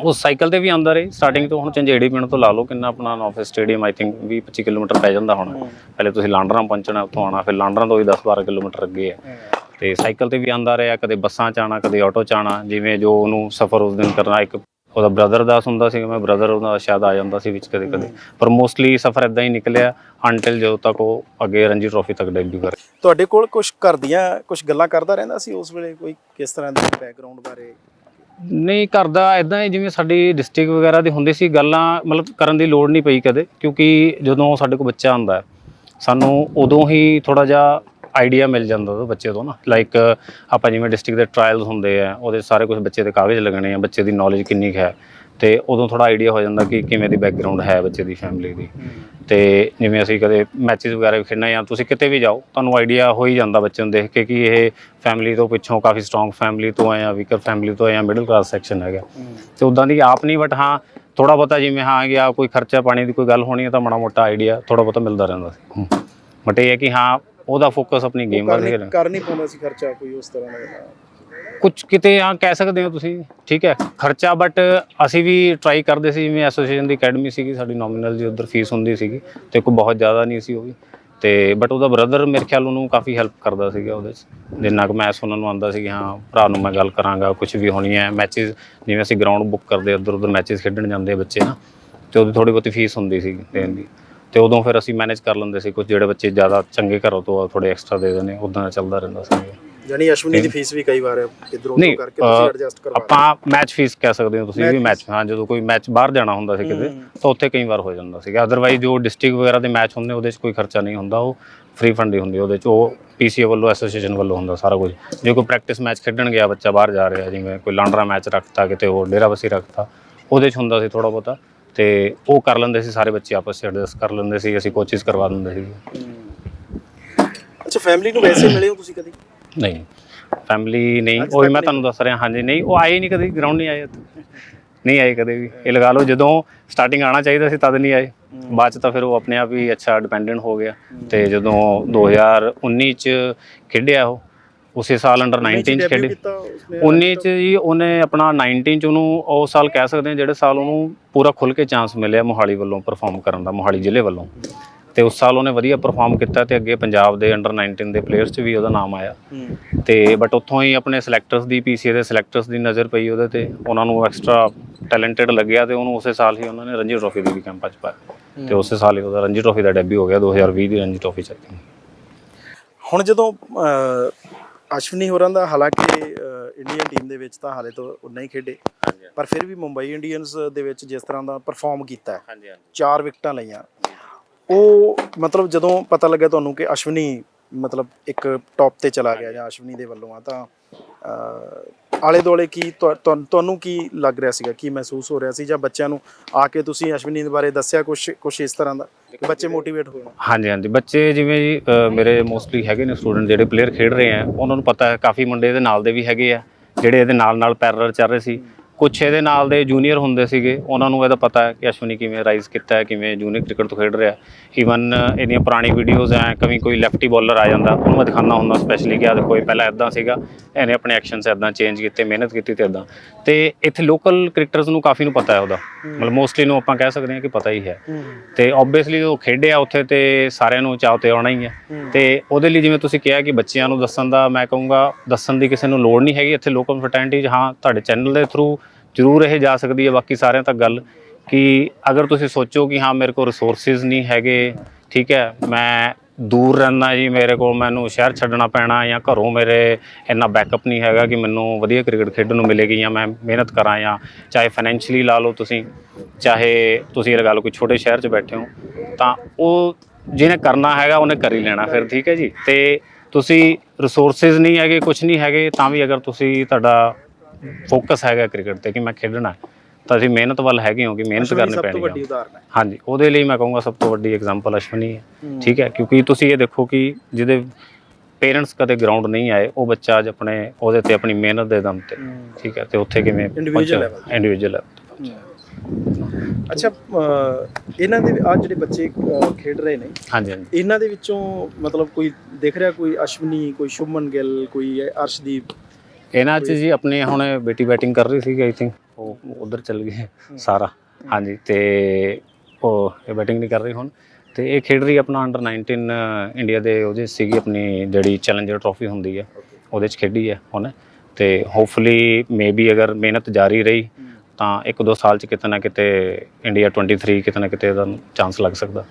ਉਹ ਸਾਈਕਲ ਤੇ ਵੀ ਆਉਂਦਾ ਰਹੀ ਸਟਾਰਟਿੰਗ ਤੋਂ ਹੁਣ ਝੰਜੇੜੀ ਪਿੰਡ ਤੋਂ ਲਾ ਲਓ ਕਿੰਨਾ ਆਪਣਾ ਨੌਫਿਸ ਸਟੇਡੀਅਮ ਆਈ ਥਿੰਕ 20 25 ਕਿਲੋਮੀਟਰ ਪੈ ਜਾਂਦਾ ਹੁਣ। ਪਹਿਲੇ ਤੁਸੀਂ ਲਾਂਡਰਾਂ ਪਹੁੰਚਣਾ ਉੱਥੋਂ ਆਣਾ ਫਿਰ ਲਾਂਡਰਾਂ ਤੋਂ ਵੀ 10 12 ਕਿਲੋਮੀਟਰ ਅੱਗੇ ਹੈ। ਤੇ ਸਾਈਕਲ ਤੇ ਵੀ ਆਂਦਾ ਰਿਹਾ ਕਦੇ ਬੱਸਾਂ ਚ ਆਣਾ ਕਦੇ ਆਟੋ ਚ ਆਣਾ ਜਿਵੇਂ ਜੋ ਉਹਨੂੰ ਸਫ਼ਰ ਉਸ ਦਿਨ ਕਰਨਾ ਇੱਕ ਉਹਦਾ ਬ੍ਰਦਰ ਦਾਸ ਹੁੰਦਾ ਸੀ ਮੈਂ ਬ੍ਰਦਰ ਉਹਦਾ ਸ਼ਾਇਦ ਆ ਜਾਂਦਾ ਸੀ ਵਿੱਚ ਕਦੇ ਕਦੇ। ਪਰ ਮੋਸਟਲੀ ਸਫ਼ਰ ਇਦਾਂ ਹੀ ਨਿਕਲਿਆ ਅੰਟਿਲ ਜਦੋਂ ਤੱਕ ਉਹ ਅੱਗੇ ਰਣਜੀ ਟਰੋਫੀ ਤੱਕ ਡੈਬਿਊ ਕਰ ਤੁਹਾਡੇ ਕੋਲ ਕੁਝ ਘਰ ਦੀਆਂ ਕੁਝ ਗੱਲਾਂ ਕਰਦਾ ਰਹਿੰਦਾ ਸੀ ਉਸ ਵੇਲੇ ਕੋਈ ਕਿਸ ਤਰ੍ਹਾਂ ਦੇ ਬੈਕਗ੍ਰਾਉਂਡ ਬਾਰੇ? ਨਹੀਂ ਕਰਦਾ ਇਦਾਂ ਹੀ ਜਿਵੇਂ ਸਾਡੀ ਡਿਸਟ੍ਰਿਕਟ ਵਗੈਰਾ ਦੀ ਹੁੰਦੀ ਸੀ ਗੱਲਾਂ ਮਤਲਬ ਕਰਨ ਦੀ ਲੋੜ ਨਹੀਂ ਪਈ ਕਦੇ ਕਿਉਂਕਿ ਜਦੋਂ ਸਾਡੇ ਕੋਲ ਬੱਚਾ ਆਉਂਦਾ ਹੈ ਸਾਨੂੰ ਉਦੋਂ ਹੀ ਥੋੜਾ ਜਿਹਾ ਆਈਡੀਆ ਮਿਲ ਜਾਂਦਾ ਉਹ ਬੱਚੇ ਤੋਂ ਨਾ। ਲਾਈਕ ਆਪਾਂ ਜਿਵੇਂ ਡਿਸਟ੍ਰਿਕਟ ਦੇ ਟ੍ਰਾਇਲਸ ਹੁੰਦੇ ਆ ਉਹਦੇ ਸਾਰੇ ਕੁਝ ਬੱਚੇ ਦੇ ਕਾਗਜ਼ ਲੱਗਣੇ ਆ ਬੱਚੇ ਦੀ ਨੌਲੇਜ ਕਿੰਨੀ ਕੁ ਹੈ। ਤੇ ਉਦੋਂ ਥੋੜਾ ਆਈਡੀਆ ਹੋ ਜਾਂਦਾ ਕਿ ਕਿਵੇਂ ਦੀ ਬੈਕਗ੍ਰਾਉਂਡ ਹੈ ਬੱਚੇ ਦੀ ਫੈਮਿਲੀ ਦੀ। ਤੇ ਜਿਵੇਂ ਅਸੀਂ ਕਦੇ ਮੈਚਸ ਵਗੈਰਾ ਵੀ ਖੇਡਣਾ ਜਾਂ ਤੁਸੀਂ ਕਿਤੇ ਵੀ ਜਾਓ ਤੁਹਾਨੂੰ ਆਈਡੀਆ ਹੋ ਹੀ ਜਾਂਦਾ ਬੱਚੇ ਨੂੰ ਦੇਖ ਕੇ ਕਿ ਇਹ ਫੈਮਿਲੀ ਤੋਂ ਪਿੱਛੋਂ ਕਾਫੀ ਸਟਰੋਂਗ ਫੈਮਿਲੀ ਤੋਂ ਆਇਆ ਵੀਕਰ ਫੈਮਿਲੀ ਤੋਂ ਆਇਆ ਮਿਡਲ ਕਲਾਸ ਸੈਕਸ਼ਨ ਹੈਗਾ। ਤੇ ਉਦਾਂ ਦੀ ਆਪ ਨਹੀਂ ਬਟ ਹਾਂ ਥੋੜਾ ਬਹੁਤਾ ਜਿਵੇਂ ਹਾਂ ਗਿਆ ਕੋਈ ਖਰਚਾ ਪਾਣੀ ਦੀ ਕੋਈ ਗੱਲ ਹੋਣੀ ਹੈ ਤਾਂ ਮਾੜਾ ਮੋਟਾ ਆਈਡੀਆ ਥੋੜਾ ਬਹੁਤਾ ਮਿਲਦਾ ਰਹਿੰਦਾ ਸੀ। ਬਟ ਇਹ ਹੈ ਕਿ ਹਾਂ ਉਹਦਾ ਫੋਕਸ ਆਪਣੀ ਗੇਮ ਵੱਲ ਹੀ ਰਹਿਣਾ ਕਰ ਨਹੀਂ ਪਾਉਂਦਾ ਸੀ ਖਰਚਾ ਕੋਈ ਉਸ ਤਰ੍ਹਾਂ ਦਾ। ਕੁਝ ਕਿਤੇ ਹਾਂ ਕਹਿ ਸਕਦੇ ਹੋ ਤੁਸੀਂ ਠੀਕ ਹੈ। ਖਰਚਾ ਬਟ ਅਸੀਂ ਵੀ ਟਰਾਈ ਕਰਦੇ ਸੀ ਜਿਵੇਂ ਐਸੋਸੀਏਸ਼ਨ ਦੀ ਅਕੈਡਮੀ ਸੀਗੀ ਸਾਡੀ ਨੋਮੀਨਲ ਜੀ ਉਧਰ ਫੀਸ ਹੁੰਦੀ ਸੀਗੀ ਤੇ ਕੋਈ ਬਹੁਤ ਜ਼ਿਆਦਾ ਨਹੀਂ ਸੀ ਉਹ ਵੀ। ਤੇ ਬਟ ਉਹਦਾ ਬ੍ਰਦਰ ਮੇਰੇ ਖਿਆਲ ਉਹਨੂੰ ਕਾਫੀ ਹੈਲਪ ਕਰਦਾ ਸੀਗਾ ਉਹਦੇ 'ਚ। ਜਿੰਨਾ ਕੁ ਮੈਚ ਉਹਨਾਂ ਨੂੰ ਆਉਂਦਾ ਸੀ ਕਿ ਹਾਂ ਭਰਾ ਨੂੰ ਮੈਂ ਗੱਲ ਕਰਾਂਗਾ ਕੁਝ ਵੀ ਹੋਣੀ ਹੈ ਮੈਚਸ ਜਿਵੇਂ ਅਸੀਂ ਗਰਾਊਂਡ ਬੁੱਕ ਕਰਦੇ ਉੱਧਰ ਉੱਧਰ ਮੈਚਸ ਖੇਡਣ ਜਾਂਦੇ ਆ ਬੱਚੇ ਨਾ ਤੇ ਉਹਦੀ ਥੋੜੀ ਬਹੁਤੀ ਫੀਸ ਹੁੰਦੀ ਸੀ ਦੇਣ ਦੀ। ਤੇ ਉਦੋਂ ਫਿਰ ਅਸੀਂ ਮੈਨੇਜ ਕਰ ਲੈਂਦੇ ਸੀ ਕੁਝ ਜਿਹੜੇ ਬੱਚੇ ਜ਼ਿਆਦਾ ਚੰਗੇ ਘਰੋਂ ਤੋਂ ਥੋੜੇ ਐਕਸਟਰਾ ਦੇ ਦਿੰਦੇ ਉਦਾਂ ਚੱਲਦਾ ਰਹਿੰਦਾ ਸੀ। ਯਾਨੀ ਅਸ਼ਵਨੀ ਦੀ ਫੀਸ ਵੀ ਕਈ ਵਾਰ ਇਧਰੋਂ ਕਰਕੇ ਤੁਸੀਂ ਐਡਜਸਟ ਕਰਵਾ ਆਪਾਂ ਮੈਚ ਫੀਸ ਕਹਿ ਸਕਦੇ ਹੋ ਤੁਸੀਂ ਵੀ ਮੈਚ ਹਾਂ ਜਦੋਂ ਕੋਈ ਮੈਚ ਬਾਹਰ ਜਾਣਾ ਹੁੰਦਾ ਸੀ ਕਿਤੇ। ਤਾਂ ਉੱਥੇ ਕਈ ਵਾਰ ਹੋ ਜਾਂਦਾ ਸੀਗਾ। ਅਦਰਵਾਈਜ਼ ਜੋ ਡਿਸਟ੍ਰਿਕਟ ਵਗੈਰਾ ਦੇ ਮੈਚ ਹੁੰਦੇ ਉਹਦੇ 'ਚ ਕੋਈ ਖਰਚਾ ਨਹੀਂ ਹੁੰਦਾ ਉਹ ਫ੍ਰੀ ਫੰਡ ਹੀ ਹੁੰਦੀ ਉਹਦੇ 'ਚ ਉਹ ਪੀਸੀਏ ਵੱਲੋਂ ਐਸੋਸੀਏਸ਼ਨ ਵੱਲੋਂ ਹੁੰਦਾ ਸਾਰਾ ਕੁਝ। ਜੇ ਕੋਈ ਪ੍ਰੈਕਟਿਸ ਮੈਚ ਖੇਡਣ ਗਿਆ ਬੱਚਾ ਬਾਹਰ ਜਾ ਰਿਹਾ ਜਿਵੇਂ ਕੋਈ ਲਾਂਡਰਾ ਮੈਚ ਰੱਖਤਾ ਕਿਤੇ ਹੋਰ ਡੇਰਾਬੱਸੀ ਰੱਖਤਾ ਉਹਦੇ 'ਚ ਹੁੰਦਾ ਸੀ ਥੋੜਾ ਬਹੁਤਾ। ਤੇ ਉਹ ਕਰ ਲੈਂਦੇ ਸੀ ਸਾਰੇ ਬੱਚੇ ਆਪਸ 'ਚ ਐਡਜਸਟ ਕਰ ਲੈਂਦੇ ਸੀ ਅਸੀਂ ਕੋਚਿਸ ਕਰਵਾ ਦਿੰਦੇ ਸੀ। ਅੱਛਾ ਫੈਮਿਲੀ ਨੂੰ ਵੈਸੇ ਮਿਲੇ ਹੋ ਤੁਸੀਂ ਕਦੀ? ਨਹੀਂ ਫੈਮਿਲੀ ਨਹੀਂ ਉਹ ਮੈਂ ਤੁਹਾਨੂੰ ਦੱਸ ਰਿਹਾ ਹਾਂਜੀ ਨਹੀਂ ਉਹ ਆਏ ਨਹੀਂ ਕਦੇ ਗਰਾਊਂਡ ਨਹੀਂ ਆਏ ਨਹੀਂ ਆਏ ਕਦੇ ਵੀ। ਇਹ ਲਗਾ ਲਓ ਜਦੋਂ ਸਟਾਰਟਿੰਗ ਆਣਾ ਚਾਹੀਦਾ ਸੀ ਤਦ ਨਹੀਂ ਆਏ। ਬਾਅਦ ਚ ਤਾਂ ਫਿਰ ਉਹ ਆਪਣੇ ਆਪ ਹੀ ਅੱਛਾ ਡਿਪੈਂਡੈਂਟ ਹੋ ਗਿਆ। ਤੇ ਜਦੋਂ 2019 ਚ ਖੇਡਿਆ ਉਹ ਉਸੇ ਸਾਲ ਅੰਡਰ 19 ਚ ਖੇਡੇ। ਕੀਤਾ ਉਸਨੇ 19 ਚ ਜੀ ਉਹਨੇ ਆਪਣਾ 19 ਚ ਉਹਨੂੰ ਉਹ ਸਾਲ ਕਹਿ ਸਕਦੇ ਹਾਂ ਜਿਹੜੇ ਸਾਲ ਉਹਨੂੰ ਪੂਰਾ ਖੁੱਲ ਕੇ ਚਾਂਸ ਮਿਲਿਆ ਮੋਹਾਲੀ ਵੱਲੋਂ ਪਰਫਾਰਮ ਕਰਨ ਦਾ ਮੋਹਾਲੀ ਜ਼ਿਲ੍ਹੇ ਵੱਲੋਂ। ਤੇ ਉਸ ਸਾਲ ਉਹਨੇ ਵਧੀਆ ਪਰਫਾਰਮ ਕੀਤਾ ਤੇ ਅੱਗੇ ਪੰਜਾਬ ਦੇ ਅੰਡਰ 19 ਦੇ ਪਲੇਅਰਸ 'ਚ ਵੀ ਉਹਦਾ ਨਾਮ ਆਇਆ। ਹੂੰ। ਤੇ ਬਟ ਉੱਥੋਂ ਹੀ ਆਪਣੇ ਸਿਲੈਕਟਰਸ ਦੀ ਪੀਸੀਏ ਦੇ ਸਿਲੈਕਟਰਸ ਦੀ ਨਜ਼ਰ ਪਈ ਉਹਦੇ ਤੇ। ਉਹਨਾਂ ਨੂੰ ਐਕਸਟਰਾ ਟੈਲੈਂਟਡ ਲੱਗਿਆ ਤੇ ਉਹਨੂੰ ਉਸੇ ਸਾਲ ਹੀ ਉਹਨਾਂ ਨੇ ਰਣਜੀ ਟਰੋਫੀ ਦੀ ਵੀ ਕੈਂਪਾਂ 'ਚ ਪਾਇਆ। ਤੇ ਉਸੇ ਸਾਲ ਹੀ ਉਹਦਾ ਰਣਜੀ ਟਰੋਫੀ ਦਾ ਡੈਬਿਊ ਹੋ ਗਿਆ 2020 ਦੀ ਰਣਜੀ ਟਰੋਫੀ 'ਚ ਹੁਣ ਜਦੋਂ ਅਸ਼ਵਨੀ ਹੋਰਾਂ ਦਾ ਹਾਲਾਂਕਿ ਇੰਡੀਅਨ ਟੀਮ ਦੇ ਵਿੱਚ ਤਾਂ ਹਾਲੇ ਤੋਂ ਉਹ ਨਹੀਂ ਖੇਡੇ। ਪਰ ਫਿਰ ਵੀ ਮੁੰਬਈ ਇੰਡੀਅਨਸ ਦੇ ਵਿੱਚ ਜਿਸ ਤਰ੍ਹਾਂ ਦਾ ਪਰਫਾਰਮ ਕੀਤਾ ਹੈ ਹਾਂਜੀ ਹਾਂਜੀ। ਚਾਰ ਵਿਕਟਾਂ ਲਈਆਂ। ਉਹ ਮਤਲਬ ਜਦੋਂ ਪਤਾ ਲੱਗਿਆ ਤੁਹਾਨੂੰ ਕਿ ਅਸ਼ਵਨੀ ਮਤਲਬ ਇੱਕ ਟੌਪ ਤੇ ਚਲਾ ਗਿਆ ਜਾਂ ਅਸ਼ਵਨੀ ਦੇ ਵੱਲੋਂ ਆ ਤਾਂ ਆਲੇ ਦੁਆਲੇ ਕੀ ਤੁਹਾ- ਤੁਹਾਨੂੰ ਤੁਹਾਨੂੰ ਕੀ ਲੱਗ ਰਿਹਾ ਸੀਗਾ? ਕੀ ਮਹਿਸੂਸ ਹੋ ਰਿਹਾ ਸੀ? ਜਾਂ ਬੱਚਿਆਂ ਨੂੰ ਆ ਕੇ ਤੁਸੀਂ ਅਸ਼ਵਨੀ ਦੇ ਬਾਰੇ ਦੱਸਿਆ ਕੁਝ ਕੁਝ ਇਸ ਤਰ੍ਹਾਂ ਦਾ? ਕਿ ਬੱਚੇ ਮੋਟੀਵੇਟ ਹੋਣ ਹਾਂਜੀ ਹਾਂਜੀ ਬੱਚੇ ਜਿਵੇਂ ਜੀ ਅ, ਮੇਰੇ ਮੋਸਟਲੀ ਹੈਗੇ ਨੇ ਸਟੂਡੈਂਟ ਜਿਹੜੇ ਪਲੇਅਰ ਖੇਡ ਰਹੇ ਆ ਉਹਨਾਂ ਨੂੰ ਪਤਾ ਹੈ ਕਾਫੀ ਮੁੰਡੇ ਇਹਦੇ ਨਾਲ ਦੇ ਵੀ ਹੈਗੇ ਆ ਜਿਹੜੇ ਇਹਦੇ ਨਾਲ ਨਾਲ ਪੈਰਲਲ ਚੱਲ ਰਹੇ ਸੀ। ਕੁਛ ਇਹਦੇ ਨਾਲ ਦੇ ਜੂਨੀਅਰ ਹੁੰਦੇ ਸੀਗੇ, ਉਹਨਾਂ ਨੂੰ ਇਹਦਾ ਪਤਾ ਹੈ ਕਿ ਅਸ਼ਵਨੀ ਕਿਵੇਂ ਰਾਈਜ਼ ਕੀਤਾ ਹੈ, ਕਿਵੇਂ ਜੂਨੀਅਰ ਕ੍ਰਿਕਟ ਤੋਂ ਖੇਡ ਰਿਹਾ ਈਵਨ ਇਹਦੀਆਂ ਪੁਰਾਣੀ ਵੀਡੀਓਜ਼ ਐ ਕभी ਕੋਈ ਲੈਫਟੀ ਬੋਲਰ ਆ ਜਾਂਦਾ, ਉਹਨੂੰ ਮੈਂ ਦਿਖਾਉਂਦਾ ਹੁੰਦਾ ਸਪੈਸ਼ਲੀ ਕਿ ਆ ਦੇਖੋ ਇਹ ਪਹਿਲਾਂ ਇਦਾਂ ਸੀਗਾ, ਇਹਨੇ ਆਪਣੇ ਐਕਸ਼ਨਸ ਇਦਾਂ ਚੇਂਜ ਕੀਤੇ, ਮਿਹਨਤ ਕੀਤੀ ਤੇ ਇਦਾਂ ਤੇ ਇੱਥੇ ਲੋਕਲ ਕ੍ਰਿਕਟਰਸ ਨੂੰ ਕਾਫੀ ਨੂੰ ਪਤਾ ਹੈ ਉਹਦਾ। ਮਤਲਬ ਮੋਸਟਲੀ ਨੂੰ ਆਪਾਂ ਕਹਿ ਸਕਦੇ ਹਾਂ ਕਿ ਪਤਾ ਹੀ ਹੈ। ਤੇ ਆਬਵੀਅਸਲੀ ਉਹ ਖੇਡਿਆ ਉੱਥੇ ਤੇ ਸਾਰਿਆਂ ਨੂੰ ਚਾਹ ਤੇ ਆਉਣਾ ਹੀ ਹੈ। ਤੇ ਉਹਦੇ ਲਈ ਜਿਵੇਂ ਤੁਸੀਂ ਕਿਹਾ ਕਿ ਬੱਚਿਆਂ ਨੂੰ ਦੱਸਣ ਦਾ ਮੈਂ ਕਹੂੰਗਾ, ਦੱਸਣ ਦੀ ਕਿਸੇ ਨੂੰ ਲੋੜ ਨਹੀਂ ਹੈਗੀ, ਇੱਥੇ ਲੋਕਲ ਫਰਟੈਂਟੀ ਹਾਂ, ਤੁਹਾਡੇ ਚੈਨਲ ਦੇ ਥਰੂ ਜ਼ਰੂਰ ਇਹ ਜਾ ਸਕਦੀ ਹੈ। ਬਾਕੀ ਸਾਰਿਆਂ ਤੱਕ ਗੱਲ ਕਿ ਅਗਰ ਤੁਸੀਂ ਸੋਚੋ ਕਿ ਹਾਂ, ਮੇਰੇ ਕੋਲ ਰਿਸੋਰਸਿਸ ਨਹੀਂ ਹੈਗੇ, ਠੀਕ ਹੈ, ਮੈਂ ਦੂਰ ਰਹਿਣਾ ਜੀ, ਮੇਰੇ ਕੋਲ ਮੈਨੂੰ ਸ਼ਹਿਰ ਛੱਡਣਾ ਪੈਣਾ ਜਾਂ ਘਰੋਂ ਮੇਰੇ ਇੰਨਾ ਬੈਕਅਪ ਨਹੀਂ ਹੈਗਾ ਕਿ ਮੈਨੂੰ ਵਧੀਆ ਕ੍ਰਿਕਟ ਖੇਡਣ ਨੂੰ ਮਿਲੇਗੀ ਜਾਂ ਮੈਂ ਮਿਹਨਤ ਕਰਾਂ ਜਾਂ ਚਾਹੇ ਫਾਈਨੈਂਸ਼ੀਅਲੀ ਲਾ ਲਓ ਤੁਸੀਂ, ਚਾਹੇ ਤੁਸੀਂ ਇਹ ਲਗਾ ਲਓ ਕੋਈ ਛੋਟੇ ਸ਼ਹਿਰ 'ਚ ਬੈਠੇ ਹੋ, ਤਾਂ ਉਹ ਜਿਹਨੇ ਕਰਨਾ ਹੈਗਾ ਉਹਨੇ ਕਰ ਹੀ ਲੈਣਾ ਫਿਰ, ਠੀਕ ਹੈ ਜੀ। ਤੇ ਤੁਸੀਂ ਰਿਸੋਰਸਿਸ ਨਹੀਂ ਹੈਗੇ ਕੁਝ ਨਹੀਂ ਹੈਗੇ, ਤਾਂ ਵੀ ਅਗਰ ਤੁਸੀਂ ਤੁਹਾਡਾ ਫੋਕਸ ਹੈਗਾ ਕ੍ਰਿਕਟ ਤੇ ਕਿ ਮੈਂ ਖੇਡਣਾ। ਤਾਂ ਅਸੀਂ ਮਿਹਨਤ ਵੱਲ ਹੈਗੇ ਹੋ ਕਿ ਮਿਹਨਤ ਕਰਨੀ ਸਭ ਤੋਂ ਪੈਣੀ ਵੱਡੀ ਹੈ ਉਦਾਹਰਨ ਹੈ। ਹਾਂਜੀ ਉਹਦੇ ਲਈ ਮੈਂ ਕਹੂੰਗਾ ਸਭ ਤੋਂ ਵੱਡੀ ਐਗਜ਼ਾਮਪਲ ਅਸ਼ਵਨੀ ਹੈ। ਠੀਕ ਹੈ ਕਿਉਂਕਿ ਤੁਸੀਂ ਇਹ ਦੇਖੋ ਕਿ ਜਿਹਦੇ ਪੇਰੈਂਟਸ ਕਦੇ ਗਰਾਊਂਡ ਨਹੀਂ ਆਏ ਉਹ ਬੱਚਾ ਅੱਜ ਆਪਣੇ ਉਹਦੇ ਤੇ ਆਪਣੀ ਮਿਹਨਤ ਦੇ ਦਮ ਤੇ। ਠੀਕ ਹੈ ਤੇ ਉੱਥੇ ਕਿਵੇਂ ਇੰਡੀਵਿਜੂਅਲ ਲੈਵਲ ਅੱਛਾ ਅਹ, ਇਹਨਾਂ ਦੇ ਆ ਜਿਹੜੇ ਬੱਚੇ ਖੇਡ ਰਹੇ ਨੇ ਹਾਂਜੀ ਹਾਂਜੀ। ਇਹਨਾਂ ਦੇ ਵਿੱਚੋਂ ਮਤਲਬ ਕੋਈ ਦਿਖ ਰਿਹਾ ਕੋਈ ਅਸ਼ਵਨੀ ਕੋਈ ਸ਼ੁਭਮਨ ਗਿੱਲ ਕੋਈ ਅਰਸ਼ਦੀਪ? ਇਹਨਾਂ 'ਚ ਜੀ ਆਪਣੇ ਹੁਣ ਬੇਟੀ ਬੈਟਿੰਗ ਕਰ ਰਹੀ ਸੀ ਆਈ ਥਿੰਕ ਉਹ ਉਧਰ ਚੱਲ ਗਏ ਸਾਰਾ। ਹਾਂਜੀ ਤੇ ਉਹ ਇਹ ਬੈਟਿੰਗ ਨਹੀਂ ਕਰ ਰਹੀ ਹੁਣ। ਤੇ ਇਹ ਖੇਡ ਰਹੀ ਆਪਣਾ ਅੰਡਰ 19 ਇੰਡੀਆ ਦੇ ਉਹਦੇ ਸੀਗੀ ਆਪਣੀ ਜਿਹੜੀ ਚੈਲੰਜਰ ਟਰੋਫੀ ਹੁੰਦੀ ਹੈ। ਉਹਦੇ 'ਚ ਖੇਡੀ ਹੈ ਹੁਣ। ਤੇ ਹੋਪਫੁਲੀ ਮੇਬੀ ਅਗਰ ਮਿਹਨਤ ਜਾਰੀ ਰਹੀ ਤਾਂ ਇੱਕ ਦੋ ਸਾਲ ਚ ਕਿਤੇ ਨਾ ਕਿਤੇ ਇੰਡੀਆ 23 ਕਿਤੇ ਨਾ ਕਿਤੇ ਦਾ ਚਾਂਸ ਲੱਗ ਸਕਦਾ।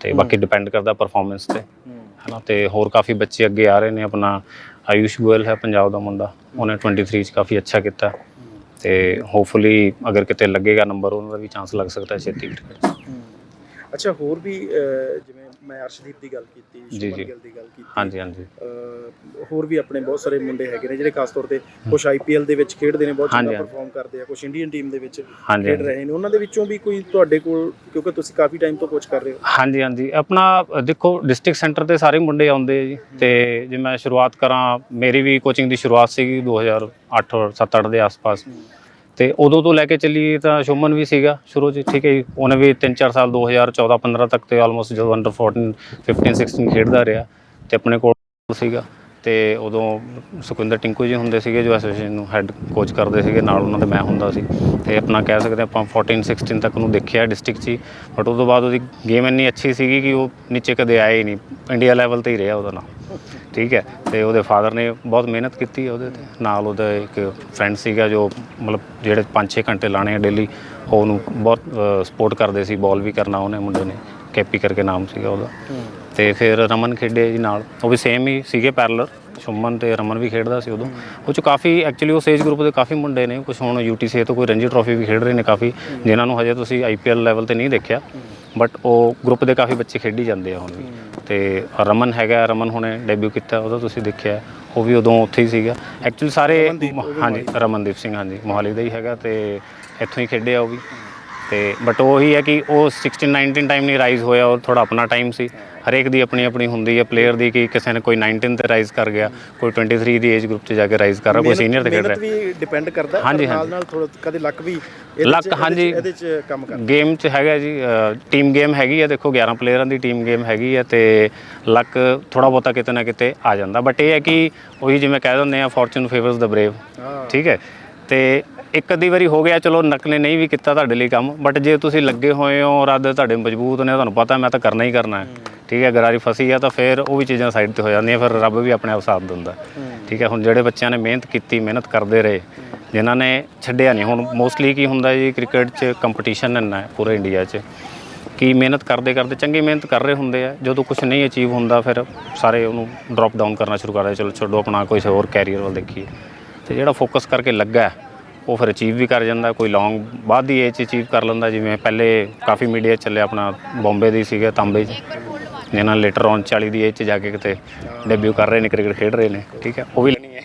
ਤੇ ਬਾਕੀ ਡਿਪੈਂਡ ਕਰਦਾ ਪਰਫਾਰਮੈਂਸ ਤੇ। ਹਨਾ ਤੇ ਹੋਰ ਕਾਫੀ ਬੱਚੇ ਅੱਗੇ ਆ ਰਹੇ ਨੇ ਆਪਣਾ। ਆਯੂਸ਼ ਗੋਇਲ ਹੈ ਪੰਜਾਬ ਦਾ ਮੁੰਡਾ। ਉਹਨੇ 23 ਚ ਕਾਫੀ ਅੱਛਾ ਕੀਤਾ। ਤੇ ਹੋਪਫੁਲੀ ਅਗਰ ਕਿਤੇ ਲੱਗੇਗਾ ਨੰਬਰ ਉਹਨਾਂ ਦਾ ਵੀ ਚਾਂਸ ਲੱਗ ਸਕਦਾ ਹੈ ਛੇਤੀ ਅੱਛਾ ਹੋਰ ਵੀ ਜਿਵੇਂ ਮੈਂ ਅਰਸ਼ਦੀਪ ਦੀ ਗੱਲ ਕੀਤੀ ਜੀ। ਗਿੱਲ ਦੀ ਗੱਲ ਕੀਤੀ ਹਾਂਜੀ ਹਾਂਜੀ। ਹੋਰ ਵੀ ਆਪਣੇ ਬਹੁਤ ਸਾਰੇ ਮੁੰਡੇ ਹੈਗੇ ਨੇ ਜਿਹੜੇ ਖਾਸ ਤੌਰ ਤੇ ਕੁਝ ਆਈਪੀਐਲ ਦੇ ਵਿੱਚ ਖੇਡਦੇ ਨੇ ਬਹੁਤ ਚੰਗਾ। ਪਰਫਾਰਮ ਕਰਦੇ ਆ ਕੁਝ ਇੰਡੀਅਨ ਟੀਮ ਦੇ ਵਿੱਚ ਖੇਡ ਰਹੇ ਨੇ। ਉਹਨਾਂ ਦੇ ਵਿੱਚੋਂ ਵੀ ਕੋਈ ਤੁਹਾਡੇ ਕੋਲ ਕਿਉਂਕਿ ਤੁਸੀਂ ਕਾਫੀ ਟਾਈਮ ਤੋਂ ਕੋਚ ਕਰ ਰਹੇ ਹੋ। ਹਾਂਜੀ ਹਾਂਜੀ। ਆਪਣਾ ਦੇਖੋ ਡਿਸਟ੍ਰਿਕਟ ਸੈਂਟਰ ਤੇ ਸਾਰੇ ਮੁੰਡੇ ਆਉਂਦੇ ਆ ਜੀ। ਤੇ ਜੇ ਮੈਂ ਸ਼ੁਰੂਆਤ ਕਰਾਂ ਮੇਰੀ ਵੀ ਕੋਚਿੰਗ ਦੀ ਸ਼ੁਰੂਆਤ ਸੀਗੀ 2008 ਔਰ 7-8 ਦੇ ਆਸ-ਪਾਸ। ਤੇ ਉਦੋਂ ਤੋਂ ਲੈ ਕੇ ਚੱਲੀਏ ਤਾਂ ਸ਼ੁਮਨ ਵੀ ਸੀਗਾ ਸ਼ੁਰੂ 'ਚ, ਠੀਕ ਹੈ ਜੀ। ਉਹਨੇ ਵੀ 3-4 ਸਾਲ 2014-15 ਤੱਕ ਤੇ ਆਲਮੋਸਟ ਜਦੋਂ ਅੰਡਰ 14 15-16 ਖੇਡਦਾ ਰਿਹਾ ਤੇ ਆਪਣੇ ਕੋਲ ਸੀਗਾ। ਤੇ ਉਦੋਂ ਸੁਖਵਿੰਦਰ ਟਿੰਕੂ ਜੀ ਹੁੰਦੇ ਸੀਗੇ ਜੋ ਐਸੋਸੀਏਸ਼ਨ ਨੂੰ ਹੈੱਡ ਕੋਚ ਕਰਦੇ ਸੀਗੇ, ਨਾਲ ਉਹਨਾਂ ਦੇ ਮੈਂ ਹੁੰਦਾ ਸੀ। ਤੇ ਆਪਣਾ ਕਹਿ ਸਕਦੇ ਆਪਾਂ 14 16 ਤੱਕ ਨੂੰ ਦੇਖਿਆ ਡਿਸਟ੍ਰਿਕਟ 'ਚ ਹੀ। ਬਟ ਉਸ ਤੋਂ ਬਾਅਦ ਉਹਦੀ ਗੇਮ ਇੰਨੀ ਅੱਛੀ ਸੀਗੀ ਕਿ ਉਹ ਨੀਚੇ ਕਦੇ ਆਇਆ ਹੀ ਨਹੀਂ। ਇੰਡੀਆ ਲੈਵਲ ਤੇ ਹੀ ਰਿਹਾ ਉਹਦਾ ਨਾਮ। ਠੀਕ ਹੈ? ਤੇ ਉਹਦੇ ਫਾਦਰ ਨੇ ਬਹੁਤ ਮਿਹਨਤ ਕੀਤੀ ਉਹਦੇ ਤੇ। ਨਾਲ ਉਹਦਾ ਇੱਕ ਫਰੈਂਡ ਸੀਗਾ ਜੋ ਮਤਲਬ ਜਿਹੜੇ 5-6 ਘੰਟੇ ਲਾਣੇ ਆ ਡੇਲੀ ਉਹਨੂੰ ਬਹੁਤ ਸਪੋਰਟ ਕਰਦੇ ਸੀ। ਬਾਲ ਵੀ ਕਰਨਾ ਉਹਨੇ ਮੁੰਡੇ ਨੇ। ਕੈਪੀ ਕਰਕੇ ਨਾਮ ਸੀਗਾ ਉਹਦਾ। ਤੇ ਫਿਰ ਰਮਨ ਖੇਡੇ ਜੀ ਨਾਲ। ਉਹ ਵੀ ਸੇਮ ਹੀ ਸੀਗੇ ਪੈਰਲਰ ਸ਼ੁਮਨ ਤੇ ਰਮਨ ਵੀ ਖੇਡਦਾ ਸੀ ਉਦੋਂ। ਉਹ ਚ ਕਾਫੀ ਐਕਚੁਅਲੀ ਉਸ ਏਜ ਗਰੁੱਪ ਦੇ ਕਾਫੀ ਮੁੰਡੇ ਨੇ। ਕੁਝ ਹੁਣ ਯੂਟੀਸੀ ਤੋਂ ਕੋਈ ਰਣਜੀ ਟਰੋਫੀ ਵੀ ਖੇਡ ਰਹੇ ਨੇ ਕਾਫੀ ਜਿਨ੍ਹਾਂ ਨੂੰ ਹਜੇ ਤੁਸੀਂ ਆਈਪੀਐਲ ਲੈਵਲ ਤੇ ਨਹੀਂ ਦੇਖਿਆ। ਬਟ ਉਹ ਗਰੁੱਪ ਦੇ ਕਾਫੀ ਬੱਚੇ ਖੇਡੀ ਜਾਂਦੇ ਆ ਹੁਣ ਵੀ। ਤੇ ਰਮਨ ਹੈਗਾ ਰਮਨ ਹੁਣੇ ਡੈਬਿਊ ਕੀਤਾ ਉਹਦਾ ਤੁਸੀਂ ਦੇਖਿਆ। ਉਹ ਵੀ ਉਦੋਂ ਉੱਥੇ ਹੀ ਸੀਗਾ। ਐਕਚੁਅਲੀ ਸਾਰੇ ਹਾਂਜੀ ਰਮਨਦੀਪ ਸਿੰਘ ਹਾਂਜੀ। ਮੋਹਾਲੀ ਦਾ ਹੀ ਹੈਗਾ ਤੇ ਇੱਥੋਂ ਹੀ ਖੇਡਿਆ ਉਹ ਵੀ। ਤੇ ਬਟ ਉਹ ਹੀ ਹੈ ਕਿ ਉਹ 16 19 ਟਾਈਮ ਨਹੀਂ ਰਾਈਜ਼ ਹੋਇਆ। ਉਹ ਥੋੜਾ ਆਪਣਾ ਟਾਈਮ ਸੀ। ਹਰੇਕ ਦੀ ਆਪਣੀ ਆਪਣੀ ਹੁੰਦੀ ਹੈ ਪਲੇਅਰ ਦੀ ਕਿ ਕਿਸੇ ਨੇ ਕੋਈ 19 ਤੇ ਰਾਈਜ਼ ਕਰ ਗਿਆ ਕੋਈ 23 ਦੀ ਏਜ ਗਰੁੱਪ 'ਚ ਜਾ ਕੇ ਰਾਈਜ਼ ਕਰ ਰਿਹਾ ਕੋਈ ਸੀਨੀਅਰ ਤੇ ਖੇਡ ਰਿਹਾ। ਵੀ ਡਿਪੈਂਡ ਕਰਦਾ ਨਾਲ। ਨਾਲ ਥੋੜਾ ਕਦੇ ਲੱਕ ਵੀ ਲੱਕ, ਹਾਂਜੀ। ਇਹਦੇ 'ਚ ਕੰਮ ਕਰਦਾ। ਗੇਮ 'ਚ ਹੈਗਾ ਜੀ ਟੀਮ ਗੇਮ ਹੈਗੀ ਹੈ ਦੇਖੋ 11 ਪਲੇਅਰਾਂ ਦੀ ਟੀਮ ਗੇਮ ਹੈਗੀ ਹੈ ਤੇ ਲੱਕ ਥੋੜਾ ਬਹੁਤਾ ਕਿਤੇ ਨਾ ਕਿਤੇ ਆ ਜਾਂਦਾ। ਬਟ ਇਹ ਹੈ ਕਿ ਉਹੀ ਜਿਵੇਂ ਕਹਿ ਦਿੰਦੇ ਆ ਫੋਰਚੂਨ ਫੇਵਰਸ ਦਾ ਬਰੇਵ ਠੀਕ ਹੈ? ਤੇ ਇੱਕ ਅੱਧੀ ਵਾਰੀ ਹੋ ਗਿਆ ਚਲੋ ਨਕ ਨੇ ਨਹੀਂ ਵੀ ਕੀਤਾ ਤੁਹਾਡੇ ਲਈ ਕੰਮ ਬਟ ਜੇ ਤੁਸੀਂ ਲੱਗੇ ਹੋਏ ਹੋ ਰੱਦ ਤੁਹਾਡੇ ਮਜ਼ਬੂਤ ਨੇ ਤੁਹਾਨੂੰ ਪਤਾ ਮੈਂ ਤਾਂ ਕਰਨਾ ਹੀ ਕਰਨਾ ਹੈ। ਠੀਕ ਹੈ ਗਰਾਰੀ ਫਸੀ ਆ ਤਾਂ ਫਿਰ ਉਹ ਵੀ ਚੀਜ਼ਾਂ ਸਾਈਡ ਤੇ ਹੋ ਜਾਂਦੀਆਂ ਫਿਰ ਰੱਬ ਵੀ ਆਪਣੇ ਆਪ ਸਾਥ ਦਿੰਦਾ। ਠੀਕ ਹੈ ਹੁਣ ਜਿਹੜੇ ਬੱਚਿਆਂ ਨੇ ਮਿਹਨਤ ਕੀਤੀ ਮਿਹਨਤ ਕਰਦੇ ਰਹੇ ਜਿਨ੍ਹਾਂ ਨੇ ਛੱਡਿਆ ਨਹੀਂ ਹੁਣ ਮੋਸਟਲੀ ਕੀ ਹੁੰਦਾ ਜੀ ਕ੍ਰਿਕਟ 'ਚ ਕੰਪੀਟੀਸ਼ਨ ਇੰਨਾ ਹੈ ਪੂਰੇ ਇੰਡੀਆ 'ਚ ਕਿ ਮਿਹਨਤ ਕਰਦੇ ਕਰਦੇ ਚੰਗੀ ਮਿਹਨਤ ਕਰ ਰਹੇ ਹੁੰਦੇ ਆ ਜਦੋਂ ਕੁਝ ਨਹੀਂ ਅਚੀਵ ਹੁੰਦਾ ਫਿਰ ਸਾਰੇ ਉਹਨੂੰ ਡ੍ਰੌਪ ਡਾਊਨ ਕਰਨਾ ਸ਼ੁਰੂ ਕਰਦੇ ਚਲੋ ਛੱਡੋ ਆਪਣਾ ਕੋਈ ਹੋਰ ਕੈਰੀਅਰ ਵੱਲ ਦੇਖੀਏ। ਤੇ ਜਿਹੜਾ ਫੋਕਸ ਕਰਕੇ ਲੱਗਾ ਉਹ ਫਿਰ ਅਚੀਵ ਵੀ ਕਰ ਜਾਂਦਾ ਕੋਈ ਲੌਂਗ ਬਾਅਦ ਦੀ ਏਜ ਅਚੀਵ ਕਰ ਲੈਂਦਾ ਜਿਵੇਂ ਪਹਿਲੇ ਕਾਫੀ ਮੀਡੀਆ ਚੱਲਿਆ ਆਪਣਾ ਬੰਬੇ ਦੀ ਸੀਗੇ ਤਾਂਬੇ 'ਚ। ਜਿਨ੍ਹਾਂ ਲੇਟਰ ਔਨ 40 ਦੀ ਏਜ 'ਚ ਜਾ ਕੇ ਕਿਤੇ ਡੈਬਿਊ ਕਰ ਰਹੇ ਨੇ ਕ੍ਰਿਕਟ ਖੇਡ ਰਹੇ ਨੇ ਠੀਕ ਹੈ ਉਹ ਵੀ ਲੈਣੀ ਹੈ।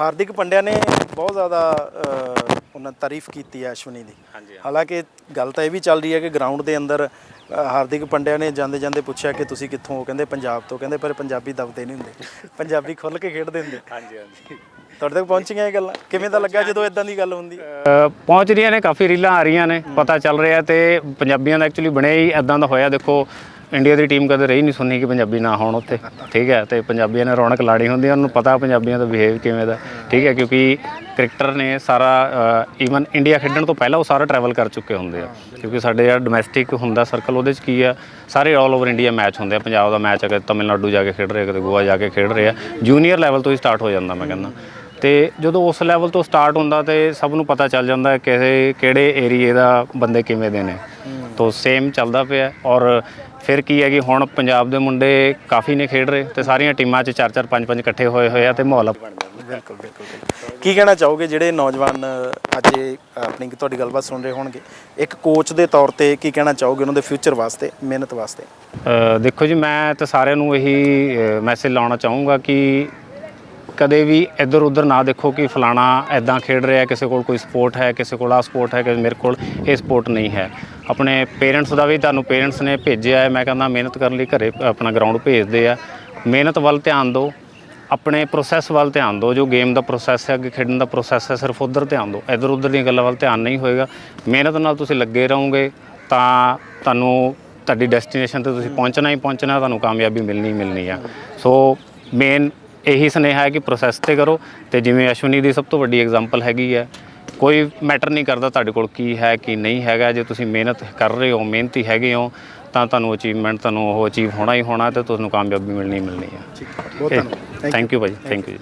ਹਾਰਦਿਕ ਪੰਡਿਆ ਨੇ ਬਹੁਤ ਜ਼ਿਆਦਾ ਅਹ, ਉਹਨਾਂ ਤਾਰੀਫ ਕੀਤੀ ਹੈ ਅਸ਼ਵਨੀ ਦੀ। ਹਾਂਜੀ ਹਾਲਾਂਕਿ ਗੱਲ ਤਾਂ ਇਹ ਵੀ ਚੱਲ ਰਹੀ ਹੈ ਕਿ ਗਰਾਊਂਡ ਦੇ ਅੰਦਰ ਹਾਰਦਿਕ ਪੰਡਿਆ ਨੇ ਜਾਂਦੇ ਜਾਂਦੇ ਪੁੱਛਿਆ ਕਿ ਤੁਸੀਂ ਕਿੱਥੋਂ ਹੋ ਕਹਿੰਦੇ ਪੰਜਾਬ ਤੋਂ ਕਹਿੰਦੇ ਪਰ ਪੰਜਾਬੀ ਦਬਦੇ ਨਹੀਂ ਹੁੰਦੇ ਪੰਜਾਬੀ ਖੁੱਲ ਕੇ ਖੇਡਦੇ ਹੁੰਦੇ। ਹਾਂਜੀ ਹਾਂਜੀ। ਤੁਹਾਡੇ ਤੱਕ ਪਹੁੰਚੀਆਂ ਇਹ ਗੱਲਾਂ? ਕਿਵੇਂ ਦਾ ਲੱਗਾ ਜਦੋਂ ਇਦਾਂ ਦੀ ਗੱਲ ਹੁੰਦੀ? ਅ, ਪਹੁੰਚ ਰਹੀਆਂ ਨੇ ਕਾਫੀ ਰੀਲਾਂ ਆ ਰਹੀਆਂ ਨੇ ਪਤਾ ਚੱਲ ਰਿਹਾ ਤੇ ਪੰਜਾਬੀਆਂ ਦਾ ਐਕਚੁਅਲੀ ਬਣਿਆ ਹੀ ਐਦਾਂ ਦਾ ਹੋਇਆ ਦੇਖੋ ਇੰਡੀਆ ਦੀ ਟੀਮ ਕਦੇ ਰਹੀ ਨਹੀਂ ਸੁਣਨੀ ਕਿ ਪੰਜਾਬੀ ਨਾ ਹੋਣ ਉੱਥੇ। ਠੀਕ ਹੈ, ਤੇ ਪੰਜਾਬੀਆਂ ਨੇ ਰੌਣਕ ਲਾੜੀ ਹੁੰਦੀ ਹੈ, ਉਹਨਾਂ ਨੂੰ ਪਤਾ ਪੰਜਾਬੀਆਂ ਦਾ ਬਿਹੇਵ ਕਿਵੇਂ ਦਾ। ਠੀਕ ਹੈ, ਕਿਉਂਕਿ ਕ੍ਰਿਕਟਰ ਨੇ ਸਾਰਾ ਈਵਨ ਇੰਡੀਆ ਖੇਡਣ ਤੋਂ ਪਹਿਲਾਂ ਉਹ ਸਾਰਾ ਟਰੈਵਲ ਕਰ ਚੁੱਕੇ ਹੁੰਦੇ ਆ। ਕਿਉਂਕਿ ਸਾਡੇ ਜਿਹੜਾ ਡੋਮੈਸਟਿਕ ਹੁੰਦਾ ਸਰਕਲ ਉਹਦੇ 'ਚ ਕੀ ਆ, ਸਾਰੇ ਆਲ ਓਵਰ ਇੰਡੀਆ ਮੈਚ ਹੁੰਦੇ ਆ। ਪੰਜਾਬ ਦਾ ਮੈਚ ਆ ਕਦੇ ਤਮਿਲਨਾਡੂ ਜਾ ਕੇ ਖੇਡ ਰਹੇ ਕਦੇ ਗੋਆ ਜਾ ਕੇ ਖੇਡ ਰਹੇ ਆ ਜੂਨੀਅਰ ਲੈਵਲ ਤੋਂ ਹੀ ਸਟਾਰਟ ਹੋ ਜਾਂਦਾ ਮੈਂ ਕਹਿੰਦਾ। ਤੇ ਜਦੋਂ ਉਸ ਲੈਵਲ ਤੋਂ ਸਟਾਰਟ ਹੁੰਦਾ ਤੇ ਸਭ ਨੂੰ ਪਤਾ ਚੱਲ ਜਾਂਦਾ ਹੈ ਕਿ ਕਿਹੜੇ ਏਰੀਏ ਦਾ ਬੰਦੇ ਕਿਵੇਂ ਦੇ ਨੇ। ਤੋਂ ਸੇਮ ਚੱਲਦਾ ਪਿਆ ਔਰ ਫਿਰ ਕੀ ਹੈ ਕਿ ਹੁਣ ਪੰਜਾਬ ਦੇ ਮੁੰਡੇ ਕਾਫੀ ਨੇ ਖੇਡ ਰਹੇ ਤੇ ਸਾਰੀਆਂ ਟੀਮਾਂ 'ਚ 4 4 5 5 ਇਕੱਠੇ ਹੋਏ ਹੋਏ ਆ ਤੇ ਮਾਹੌਲ ਬਣ ਜਾਂਦਾ ਬਿਲਕੁਲ ਬਿਲਕੁਲ। ਕੀ ਕਹਿਣਾ ਚਾਹੋਗੇ ਜਿਹੜੇ ਨੌਜਵਾਨ ਅੱਜ ਆਪਣੀ ਤੁਹਾਡੀ ਗੱਲਬਾਤ ਸੁਣ ਰਹੇ ਹੋਣਗੇ ਇੱਕ ਕੋਚ ਦੇ ਤੌਰ ਤੇ ਕੀ ਕਹਿਣਾ ਚਾਹੋਗੇ ਉਹਨਾਂ ਦੇ ਫਿਊਚਰ ਵਾਸਤੇ ਮਿਹਨਤ ਵਾਸਤੇ ਦੇਖੋ ਜੀ ਮੈਂ ਤਾਂ ਸਾਰਿਆਂ ਨੂੰ ਇਹੀ ਮੈਸੇਜ ਲਾਉਣਾ ਚਾਹੂੰਗਾ ਕਿ ਕਦੇ ਵੀ ਇੱਧਰ ਉੱਧਰ ਨਾ ਦੇਖੋ ਕਿ ਫਲਾਣਾ ਐਦਾਂ ਖੇਡ ਰਿਹਾ, ਕਿਸੇ ਕੋਲ ਕੋਈ ਸਪੋਰਟ ਹੈ, ਕਿਸੇ ਕੋਲ ਆ ਸਪੋਰਟ ਹੈ ਕਿ ਮੇਰੇ ਕੋਲ ਇਹ ਸਪੋਰਟ ਨਹੀਂ ਹੈ। ਆਪਣੇ ਪੇਰੈਂਟਸ ਦਾ ਵੀ ਤੁਹਾਨੂੰ ਪੇਰੈਂਟਸ ਨੇ ਭੇਜਿਆ ਹੈ, ਮੈਂ ਕਹਿੰਦਾ ਮਿਹਨਤ ਕਰਨ ਲਈ ਘਰੇ ਆਪਣਾ ਗਰਾਊਂਡ ਭੇਜਦੇ ਆ। ਮਿਹਨਤ ਵੱਲ ਧਿਆਨ ਦਿਓ, ਆਪਣੇ ਪ੍ਰੋਸੈਸ ਵੱਲ ਧਿਆਨ ਦਿਓ, ਜੋ ਗੇਮ ਦਾ ਪ੍ਰੋਸੈਸ ਹੈ, ਅੱਗੇ ਖੇਡਣ ਦਾ ਪ੍ਰੋਸੈਸ ਹੈ, ਸਿਰਫ ਉਧਰ ਧਿਆਨ ਦਿਓ। ਇੱਧਰ ਉੱਧਰ ਦੀਆਂ ਗੱਲਾਂ ਵੱਲ ਧਿਆਨ ਨਹੀਂ ਹੋਏਗਾ। ਮਿਹਨਤ ਨਾਲ ਤੁਸੀਂ ਲੱਗੇ ਰਹੋਗੇ, ਤਾਂ ਤੁਹਾਨੂੰ ਤੁਹਾਡੀ ਡੈਸਟੀਨੇਸ਼ਨ ਤੇ ਤੁਸੀਂ ਪਹੁੰਚਣਾ ਹੀ ਪਹੁੰਚਣਾ, ਤੁਹਾਨੂੰ ਕਾਮਯਾਬੀ ਮਿਲਣੀ ਹੀ ਮਿਲਣੀ ਆ। ਸੋ ਮੇਨ ਇਹੀ ਸੁਨੇਹਾ ਹੈ ਕਿ ਪ੍ਰੋਸੈਸ ਤੇ ਕਰੋ ਤੇ ਜਿਵੇਂ ਅਸ਼ਵਨੀ ਦੀ ਸਭ ਤੋਂ ਵੱਡੀ ਐਗਜ਼ਾਮਪਲ ਹੈਗੀ ਹੈ ਕੋਈ ਮੈਟਰ ਨਹੀਂ ਕਰਦਾ ਤੁਹਾਡੇ ਕੋਲ ਕੀ ਹੈ ਕੀ ਨਹੀਂ ਹੈਗਾ ਜੇ ਤੁਸੀਂ ਮਿਹਨਤ ਕਰ ਰਹੇ ਹੋ ਮਿਹਨਤੀ ਹੈਗੇ ਹੋ ਤਾਂ ਤੁਹਾਨੂੰ ਅਚੀਵਮੈਂਟ ਤੁਹਾਨੂੰ ਉਹ ਅਚੀਵ ਹੋਣਾ ਹੀ ਹੋਣਾ ਤੇ ਤੁਹਾਨੂੰ ਕਾਮਯਾਬੀ ਮਿਲਣੀ ਹੀ ਮਿਲਣੀ ਹੈ। ਠੀਕ ਬਹੁਤ ਧੰਨਵਾਦ। ਥੈਂਕ ਯੂ ਭਾਜੀ ਥੈਂਕ ਯੂ